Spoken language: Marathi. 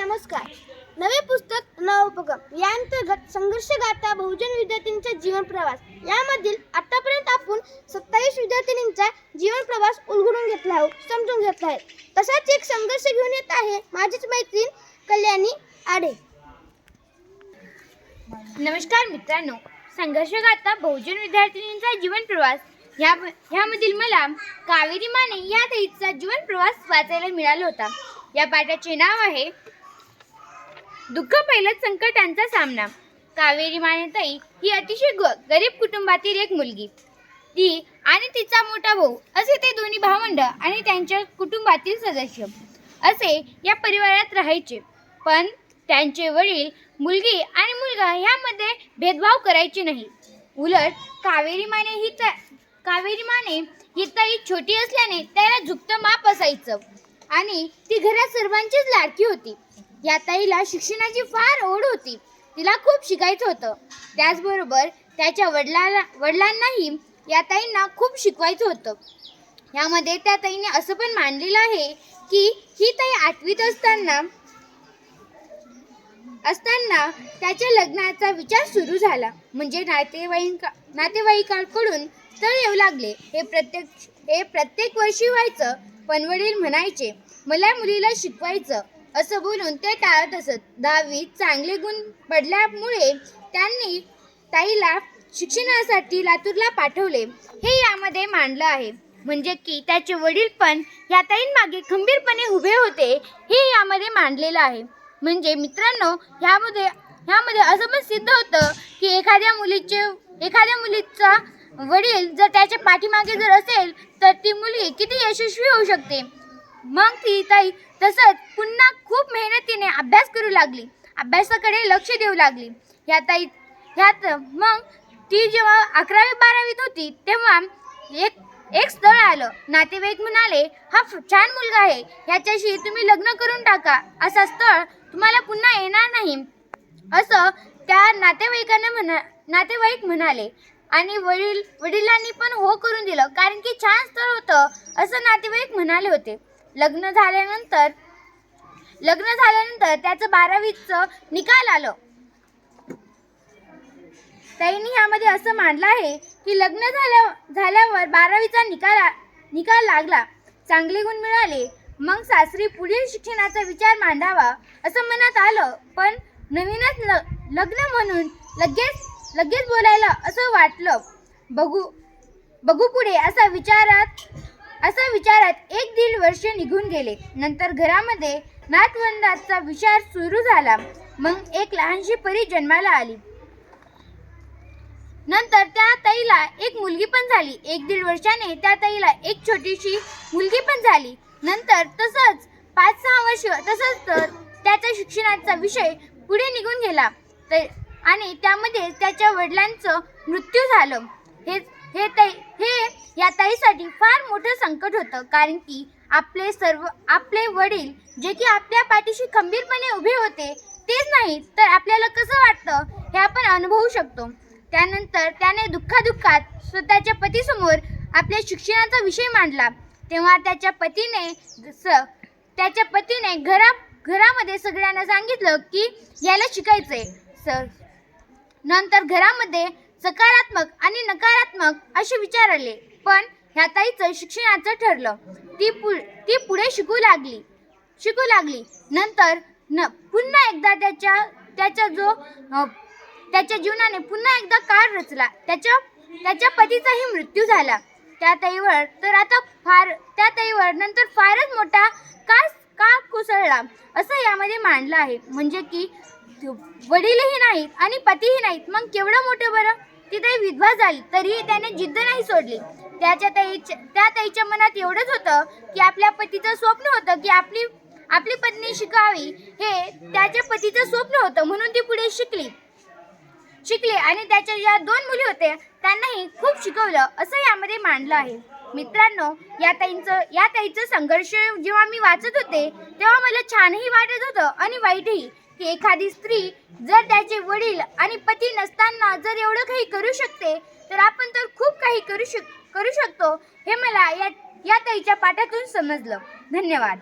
नमस्कार. नवे पुस्तक नव उपक्रम. या अंतर्गत संघर्ष गाथा बहुजन विद्यार्थ्यांचा जीवन प्रवास. यामधील आतापर्यंत आपण सत्तावीस विद्यार्थिनींचा जीवन प्रवास उलगडून घेतला आहोत समजून घेतला आहे. तसाच एक संघर्ष घेऊन येत आहे माझीच मैत्रीण कल्याणी आडे. नमस्कार मित्रांनो. संघर्षगाता बहुजन विद्यार्थिनींचा जीवन प्रवास. ह्या ह्यामधील मला कावेरी माने या ताईचा जीवन प्रवास वाचायला मिळाला होता. या पाठाचे नाव आहे दुःख पहिलं संकटांचा सामना. कावेरी माने ताई ही अतिशय ग गरीब कुटुंबातील एक मुलगी. ती आणि तिचा मोठा भाऊ असे ते दोन्ही भावंड आणि त्यांच्या कुटुंबातील सदस्य. असे या परिवारात राहायचे. पण त्यांचे वडील मुलगी आणि मुलगा ह्यामध्ये भेदभाव करायचे नाही. उलट कावेरी माने ही त कावेरी माने ही ताई छोटी असल्याने त्याला झुकतं माप असायचं. आणि ती घरात सर्वांचीच लाडकी होती. या ताईला शिक्षणाची फार ओढ होती. तिला खूप शिकायचं होतं. त्याचबरोबर त्याच्या वडिलाला वडिलांनाही या ताईंना खूप शिकवायचं होतं. यामध्ये त्या ताईने असं पण मांडलेलं आहे की ही ताई आठवीत असताना असताना त्याच्या लग्नाचा विचार सुरू झाला. म्हणजे नातेवाईक नातेवाईकांकडून स्थळ येऊ लागले. हे प्रत्येक हे प्रत्येक वर्षी व्हायचं पण वडील म्हणायचे मला मुलीला शिकवायचं असं बोलून ते टाळत असत. दहावीत चांगले गुण पडल्यामुळे त्यांनी ताईला शिक्षणासाठी लातूरला पाठवले. हे यामध्ये मांडलं आहे. म्हणजे की त्याचे वडील पण या ताईंमागे खंबीरपणे उभे होते हे यामध्ये मांडलेलं आहे. म्हणजे मित्रांनो ह्यामध्ये ह्यामध्ये असं पण सिद्ध होतं की एखाद्या मुलीचे एखाद्या मुलीचा वडील जर त्याच्या पाठीमागे जर असेल तर ती मुलगी किती यशस्वी होऊ शकते? मग ती ताई तसंच पुन्हा खूप मेहनतीने अभ्यास करू लागली. अभ्यासाकडे लक्ष देऊ लागली. ह्या ताई ह्यात मग ती जेव्हा अकरावी बारावीत होती तेव्हा एक एक स्थळ आलं. नातेवाईक म्हणाले हा फ- छान मुलगा आहे. ह्याच्याशी तुम्ही लग्न करून टाका. असा स्थळ तुम्हाला पुन्हा येणार नाही. असं त्या नातेवाईकांना म्हणा नातेवाईक म्हणाले. आणि वडील वडिलांनी पण हो करून दिलं. कारण की छान स्थळ होतं असं नातेवाईक म्हणाले होते. लग्न झाल्यानंतर लग्न झाल्यानंतर त्याचं बारावीचं निकाल आलं. त्यांनी यामध्ये असं मांडलं आहे की लग्न झाल्या झाल्यावर बारावीचा निकाल निकाल लागला. चांगले गुण मिळाले. मग सासरी पुढील शिक्षणाचा विचार मांडावा असं मनात आलं. पण नवीनच ल लग्न म्हणून लगेच लगेच बोलायला असं वाटलं. बघू बघू पुढे असा विचारात असा विचारात एक दीड वर्ष निघून गेले. नंतर घरामध्ये नातवंदाचा विचार सुरू झाला. मग एक लहानशी परी जन्माला आली. नंतर त्या ताईला एक मुलगी पण झाली. एक दीड वर्षाने त्या ताईला एक छोटीशी मुलगी पण झाली. नंतर तसंच पाच सहा वर्ष तसंच तर त्याच्या शिक्षणाचा विषय पुढे निघून गेला. तर आणि त्यामध्ये त्याच्या वडिलांचं मृत्यू झालं. हेच हे ताई हे या ताईसाठी फार मोठं संकट होतं कारण की आपले सर्व आपले वडील जे की आपल्या पाठीशी खंबीरपणे उभे होते तेच नाही तर आपल्याला कसं वाटतं हे आपण अनुभवू शकतो. त्यानंतर त्याने दुःखादुःखात स्वतःच्या पतीसमोर आपल्या शिक्षणाचा विषय मांडला. तेव्हा त्याच्या पतीने स त्याच्या पतीने घरा घरामध्ये सगळ्यांना सांगितलं की याला आहे स नंतर घरामध्ये सकारात्मक आणि नकारात्मक असे विचार आले पण ह्या ताईचं शिक्षणाचं ठरलं. ती पु ती पुढे शिकू लागली. शिकू लागली. नंतर न पुन्हा एकदा त्याच्या त्याचा जो त्याच्या जीवनाने पुन्हा एकदा काळ रचला. त्याच्या त्याच्या पतीचाही मृत्यू झाला. त्या ताईवर तर आता फार त्या ताईवर नंतर फारच मोठा का का कोसळला असं यामध्ये मांडलं आहे. म्हणजे की वडीलही नाहीत आणि पतीही नाहीत. मग केवढं मोठं बरं? ती ताई विधवा झाली तरीही त्याने जिद्द नाही सोडली. त्याच्या ताईच्या त्या ताईच्या मनात एवढंच होतं की आपल्या पतीचं स्वप्न होतं की आपली आपली पत्नी शिकावी हे त्याच्या पतीचं स्वप्न होतं म्हणून ती पुढे शिकली. शिकले आणि त्याच्या ज्या दोन मुली होत्या त्यांनाही खूप शिकवलं असं यामध्ये मांडलं आहे. मित्रांनो या ताईंचं या ताईचं संघर्ष जेव्हा मी वाचत होते तेव्हा मला छानही वाटत होतं आणि वाईटही. की एखादी स्त्री जर त्याचे वडील आणि पती नसताना जर एवढं काही करू शकते तर आपण तर खूप काही करू शक करू शकतो हे मला या या ताईच्या पाठातून समजलं. धन्यवाद.